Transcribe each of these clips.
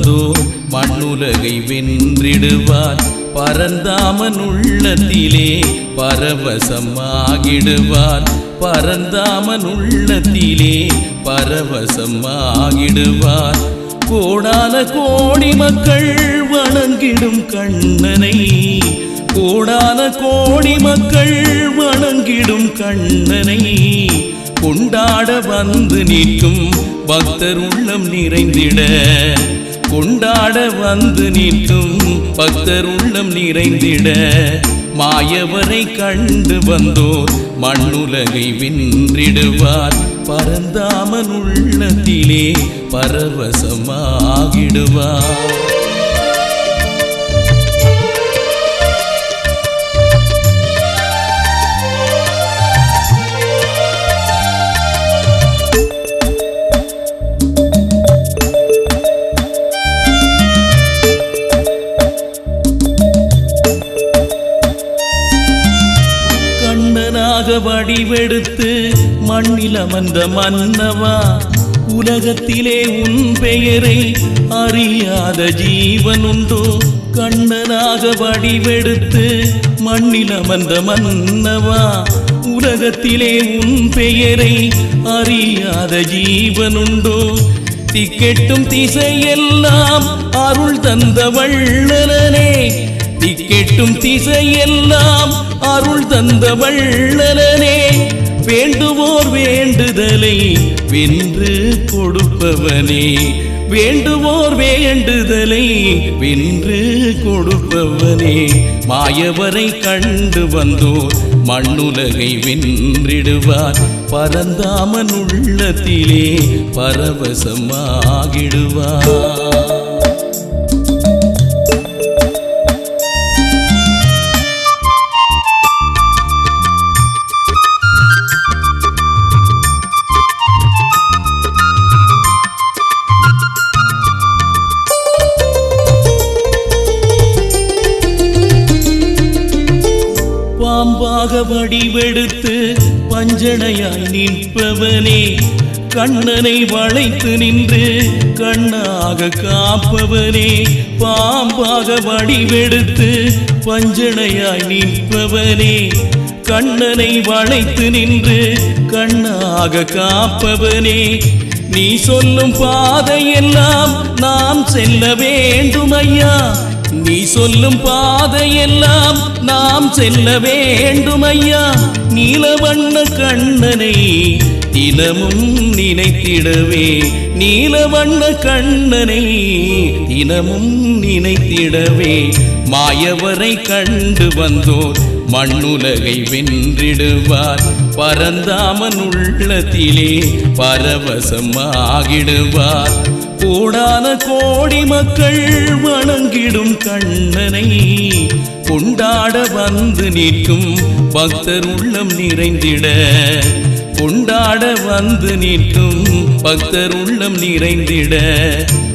கண்டு மண்ணுலகை வென்றிடுவார். பரந்தாமன் உள்ளத்திலே பரவசமாகிடுவார். பரந்தாமன் உள்ளத்திலே பரவசமாகிடுவார். கோடான கோடி மக்கள் வணங்கிடும் கண்ணனை. கோடான கோடி மக்கள் வணங்கிடும் கண்ணனை. கொண்டாட வந்து நிற்கும் பக்தர் உள்ளம் நிறைந்திட. கொண்டாட வந்து நிற்கும் பக்தர் உள்ளம் நிறைந்திட மாயவரை கண்டு வந்தோர் மண்ணுலகை வென்றிடுவார். பரந்தாமன் உள்ளத்திலே பரவசமாகிடுவார். வடிவெடுத்து மண்ணில் அமர்ந்த மன்னவா உலகத்திலே உன் பெயரை அறியாத ஜீவன் உண்டோ கண்ணனாக வடிவெடுத்து மண்ணில் அமர்ந்த மன்னவா உலகத்திலே உன் பெயரை அறியாத ஜீவன் உண்டோ திக்கெட்டும் திசையெல்லாம் அருள் தந்த வள்ளலனே திக்கெட்டும் திசையெல்லாம் அருள் தந்த வள்ளலனே. வேண்டுவோர் வேண்டுதலை வென்று கொடுப்பவனே. வேண்டுவோர் வேண்டுதலை வென்று கொடுப்பவனே. மாயவரை கண்டு வந்தோர் மண்ணுலகை வென்றிடுவார். பரந்தாமன் உள்ளத்திலே பரவசமாகிடுவார். பாம்பாக வடிவெடுத்து பஞ்சனையாய் நிற்பவனே. கண்ணனை வளைத்து நின்று கண்ணாக காப்பவனே. பாம்பாக வடிவெடுத்து பஞ்சனையாய் நிற்பவனே. கண்ணனை வளைத்து நின்று கண்ணாக காப்பவனே. நீ சொல்லும் பாதையெல்லாம் நாம் செல்ல வேண்டும் ஐயா நீ சொல்லும் பாதையெல்லாம் நாம் செல்ல வேண்டும் ஐயா நீலவண்ண கண்ணனை தினமும் நினைத்திடவே. நீலவண்ண கண்ணனை தினமும் நினைத்திடவே. மாயவரை கண்டு வந்தோர் மண்ணுலகை வென்றிடுவார். பரந்தாமன் உள்ளத்திலே பரவசமாகிடுவார். கோடான கோடி மக்கள் வணங்கிடும் கண்ணனை கொண்டாட வந்து நிற்கும் பக்தர் உள்ளம் நிறைந்திட கொண்டாட வந்து நிற்கும் பக்தர் உள்ளம் நிறைந்திட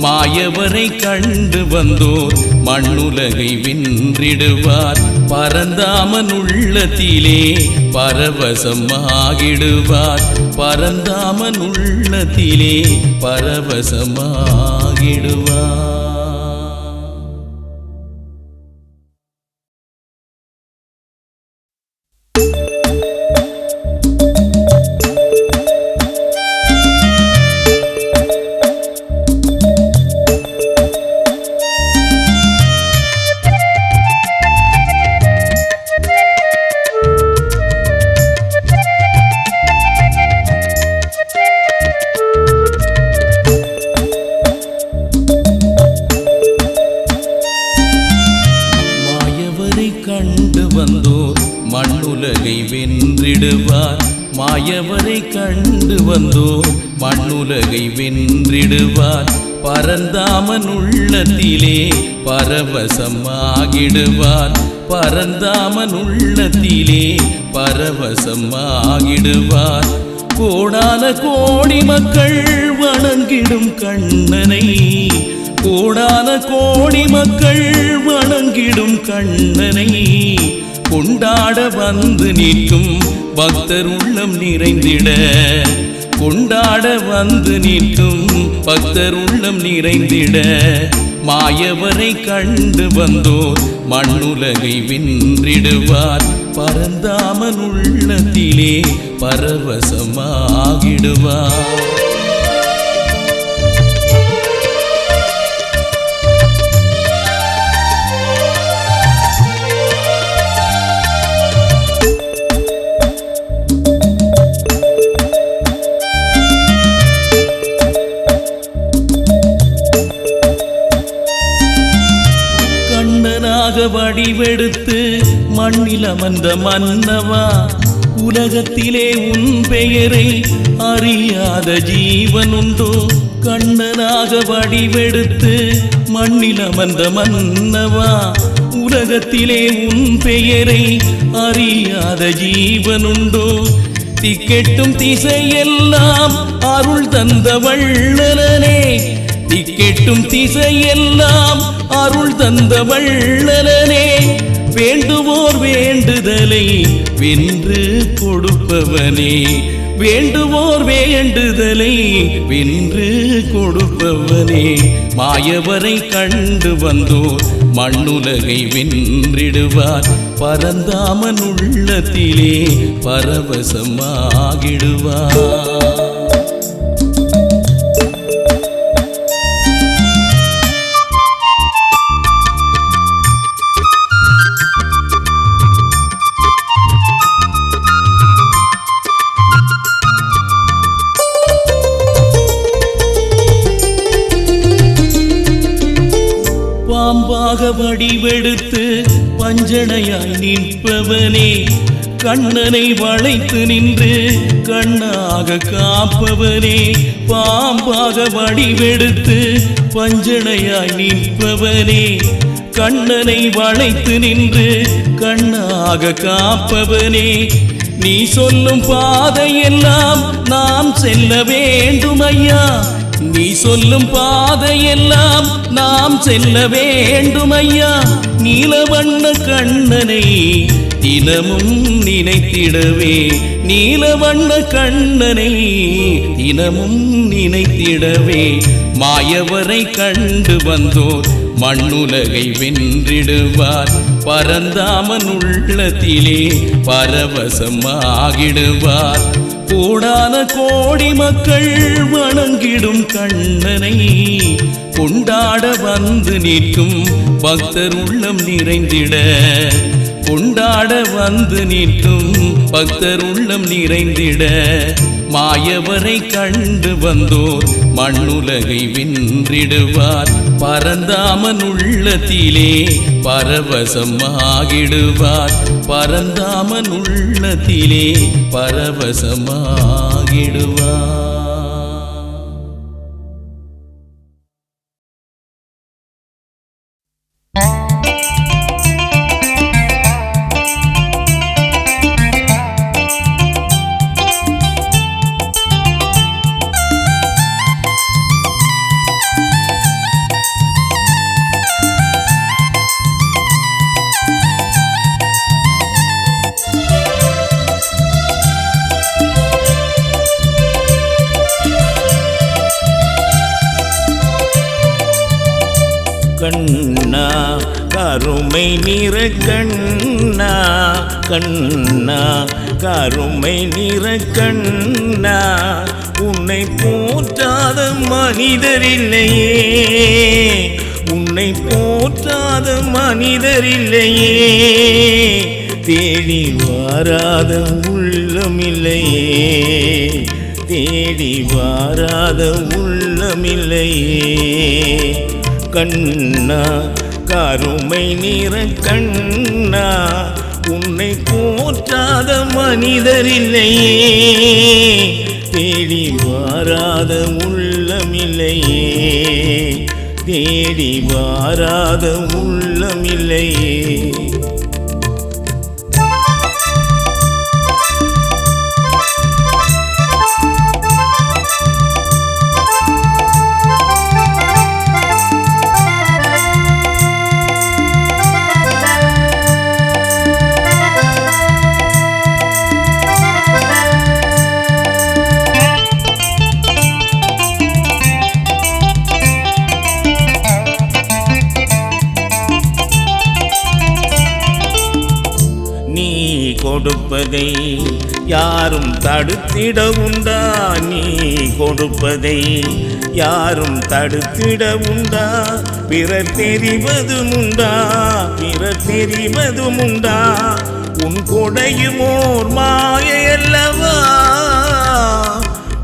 மாயவரை கண்டு வந்தோர் மண்ணுலகை வென்றிடுவார். பரந்தாமன் உள்ளத்திலே பரவசமாகிடுவார் பரந்தாமன் உள்ளத்திலே பரவசமாகிடுவார் பரந்தாமன் உள்ளத்திலே பரவசமாகிடுவார். பரந்தாமன் உள்ளத்திலே பரவசமாகிடுவார். கோடான கோடி மக்கள் வணங்கிடும் கண்ணனை. கோடான கோடி மக்கள் வணங்கிடும் கண்ணனை. கொண்டாட வந்து நிற்கும் பக்தர் உள்ளம் நிறைந்திட. கொண்டாட வந்து நிற்கும் பக்தர் உள்ளம் நிறைந்திட மாயவரை கண்டு வந்தோர் மண்ணுலகை வென்றிடுவார். பரந்தாமன் உள்ளத்திலே பரவசமாகிடுவார். மண்ணில் மன்னவா உலகத்திலே உன் பெயரை அறியாத ஜீவன் உண்டோ கண்ணனாக வடிவெடுத்து மண்ணில் அமர்ந்த மன்னவா உலகத்திலே உன் பெயரை அறியாத ஜீவன் உண்டோ திக்கெட்டும் திசையெல்லாம் அருள் தந்த வள்ளலனே. திக்கெட்டும் திசையெல்லாம் அருள் தந்த வள்ளலனே. வேண்டுவோர் வேண்டுதலை வென்று கொடுப்பவனே. வேண்டுவோர் வேண்டுதலை வென்று கொடுப்பவனே. மாயவரை கண்டு வந்தோர் மண்ணுலகை வென்றிடுவார். பரந்தாமன் உள்ளத்திலே பரவசமாகிடுவார். அஞ்சனையாய் நிற்பவனே கண்ணனை வளைத்து நின்று கண்ணாக காப்பவனே பாம்பாக வடிவெடுத்து பஞ்சனையாய் நிற்பவனே கண்ணனை வளைத்து நின்று கண்ணாக காப்பவனே. நீ சொல்லும் பாதையெல்லாம் நாம் செல்ல வேண்டும் ஐயா நீ சொல்லும் பாதையெல்லாம் நாம் செல்ல வேண்டும் ஐயா நீலவண்ண கண்ணனை தினமும் நினைத்திடவே. நீலவண்ண கண்ணனை தினமும் நினைத்திடவே. மாயவரை கண்டு வந்தோர் மண்ணுலகை வென்றிடுவார். பரந்தாமன் உள்ளத்திலே பரவசமாகிடுவார். கோடான கோடி மக்கள் வணங்கிடும் கண்ணனை கொண்டாட வந்து நிற்கும் பக்தர் உள்ளம் நிறைந்திட கொண்டாட வந்து நிற்கும் பக்தர் உள்ளம் நிறைந்திட மாயவரை கண்டு வந்தோர் மண்ணுலகை வென்றிடுவார். பரந்தாமன் உள்ளத்திலே பரவசமாகிடுவார் பரந்தாமன் உள்ளத்திலே பரவசமாகிடுவார் கண்ணா கருமை நிற கண்ணா கண்ணா கருமை நிற கண்ணா உன்னை போற்றாத மனிதரில்லையே உன்னை போற்றாத மனிதரில்லையே தேடி வாராத உள்ளமில்லையே தேடி வாராத உள்ளமில்லையே கண்ணா கருமை நிற கண்ணா உன்னை போற்றாத மனிதரில்லையே தேடி வாராத உள்ளமில்லையே தேடி வாராத உள்ளமில்லையே கொடுப்பதை யாரும் தடுத்திட உண்டா? நீ கொடுப்பதை யாரும் தடுத்திட உண்டா? பிறர் தெரிவதும் உண்டா? பிறர் தெரிவதும் உண்டா? உன் கொடையுமோர் மாயல்லவா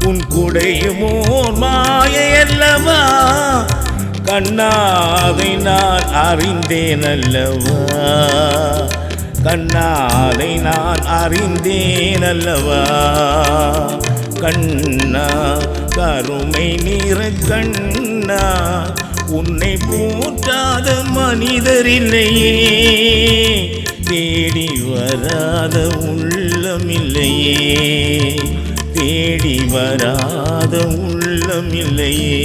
உன் கொடையுமோர் மாயல்லவா கண்ணாவை நான் அறிந்தேன் அல்லவா கண்ணாலை நான் அறிந்தேன் அல்லவா கண்ணா கருமை நிற கண்ணா உன்னை போற்றாத மனிதரில்லையே தேடி வராத உள்ளமில்லையே தேடி வராத உள்ளமில்லையே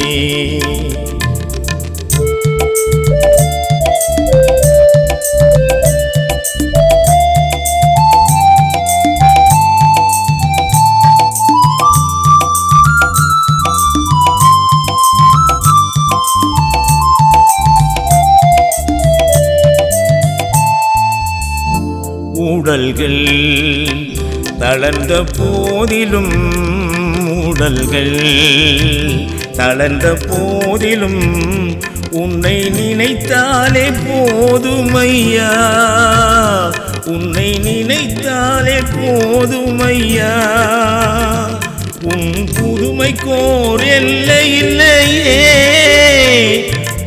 ஊடல்கள் தளர்ந்த போதிலும் உடல்கள் தளர்ந்த போதிலும் உன்னை நினைத்தாலே போதுமையா? உன்னை நினைத்தாலே போதுமையா? உன் புதுமைக்கோர் எல்லை இல்லையே.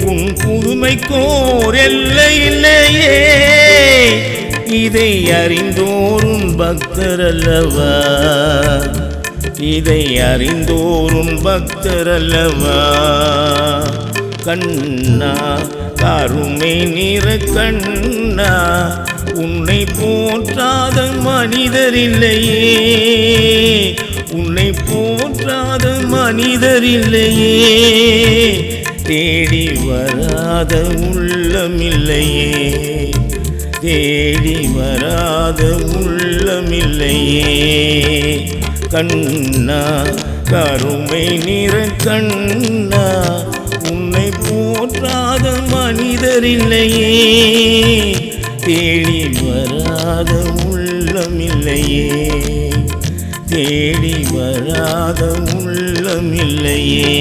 உன் புதுமைக்கோர் எல்லை இல்லையே. இதை அறிந்தோரும் பக்தரல்லவா? இதை அறிந்தோரும் பக்தரல்லவா? கண்ணா கருமை நிற கண்ணா உன்னை போற்றாத மனிதர் இல்லையே. உன்னை போற்றாத மனிதர் இல்லையே. தேடி வராத உள்ளமில்லையே தேடி வராத உள்ளமில்லையே. கண்ணா கருமை நிற கண்ணா உன்னை போற்றாத மனிதரில்லையே தேடி வராத உள்ளமில்லையே. தேடி வராத உள்ளமில்லையே.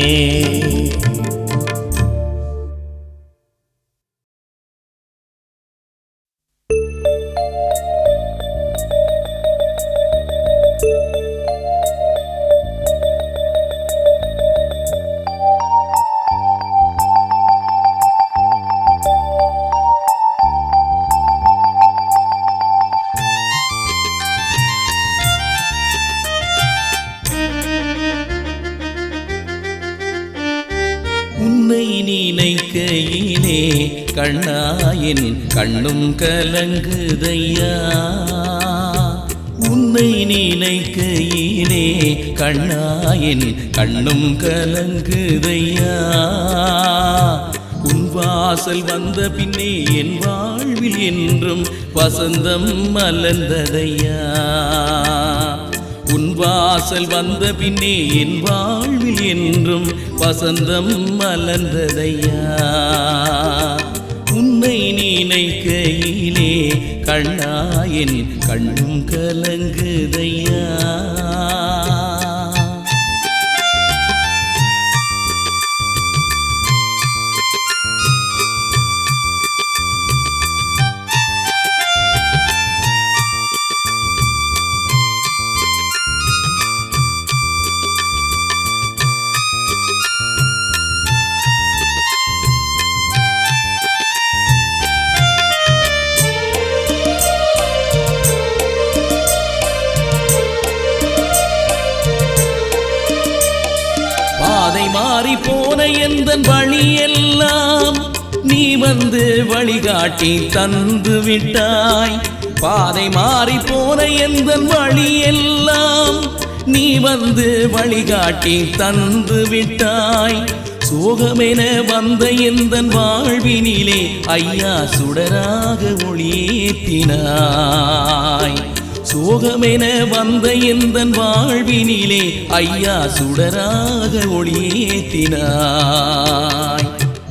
கலங்குதையா உன்னை நினைக்கையிலே கண்ணாயின் கண்ணும் கலங்குதையா? உன் வாசல் வந்த பின்னே என் வாழ்வில் என்றும் வசந்தம் மலர்ந்ததையா? உன் வாசல் வந்த பின்னே என் வாழ்வில் என்றும் வசந்தம் மலர்ந்ததையா? உன்னை நினைக்கையில் கண்ணாயின் கண்ணும் கலங்குதையா? போன எந்த வழியெல்லாம் நீ வந்து வழிகாட்டி தந்து விட்டாய். பாதை மாறி போன எந்த வழியெல்லாம் நீ வந்து வழிகாட்டி தந்து விட்டாய். சோகமென வந்த எந்த வாழ்வினிலே ஐயா சுடராக ஒளியேற்றினாய் சோகமென வந்த எந்த வாழ்வினிலே ஐயா சுடராக ஒளியேற்றினாய்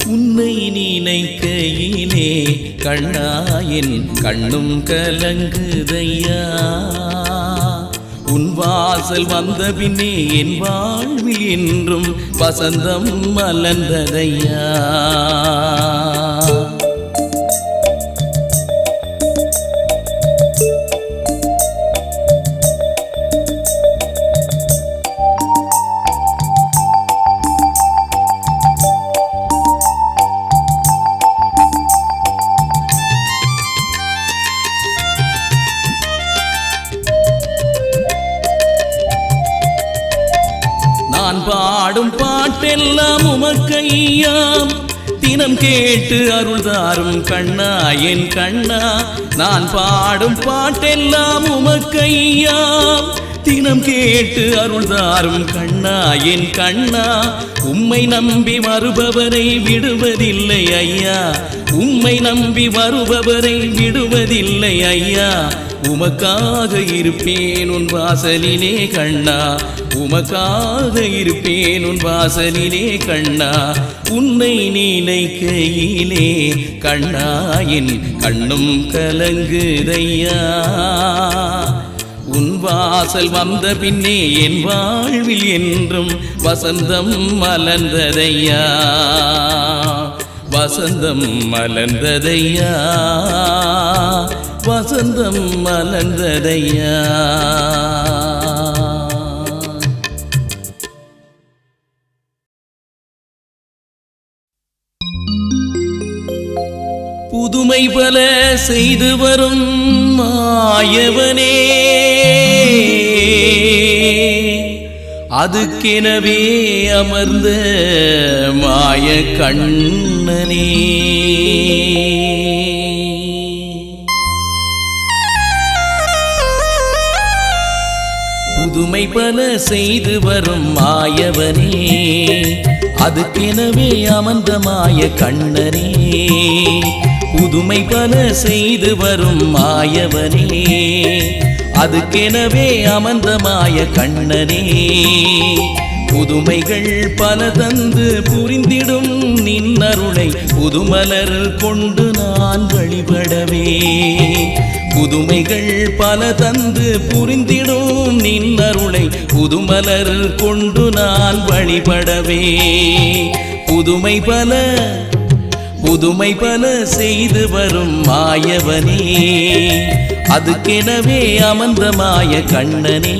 உன்னை நினைக்கையிலே கண்ணாயின் கண்ணும் கலங்குதையா. உன் வாசல் வந்த பின்னே என் வாழ்வில் என்றும் வசந்தம் மலர்ந்ததையா. நான் பாடும் பாட்டெல்லாம் உமக்கையாம். தினம் கேட்டு அருள்தாரும் கண்ணா என் கண்ணா. நான் பாடும் பாட்டெல்லாம் உமக்கையாம். தினம் கேட்டு அருள்தாரும் கண்ணா என் கண்ணா. உம்மை நம்பி வருபவரை விடுவதில்லை ஐயா. உம்மை நம்பி வருபவரை விடுவதில்லை ஐயா. உமக்காக இருப்பேன் உன் வாசலிலே கண்ணா. உமக்காக இருப்பேன் உன் வாசலிலே கண்ணா. உன்னை நினைக்கையிலே கண்ணா என் கண்ணும் கலங்குதையா. உன் வாசல் வந்த பின்னே என் வாழ்வில் என்றும் வசந்தம் மலர்ந்ததையா. வசந்தம் மலர்ந்ததையா. வசந்தம் மலர்ந்ததையா? புதுமை பல செய்து வரும் மாயவனே. அதுக்கெனவே அமர்ந்த மாய கண்ணனே உம்மை பல செய்து வரும் மாயவனே. அதுக்கெனவே அமர்ந்த மாய கண்ணனே. புதுமை பல செய்து வரும் மாயவனே. அதுக்கெனவே அமர்ந்த மாய கண்ணனே. புதுமைகள் பல தந்து புரிந்திடும் நின்னருளை புதுமலர் கொண்டு நான் வழிபடவே. புதுமைகள் பல தந்து புரிந்திடும் நின்னருளை புதுமலர் கொண்டு நான் வழிபடவே. புதுமை பல புதுமை பல செய்து வரும் மாயவனே. அதுக்கெனவே அமர்ந்த மாய கண்ணனே.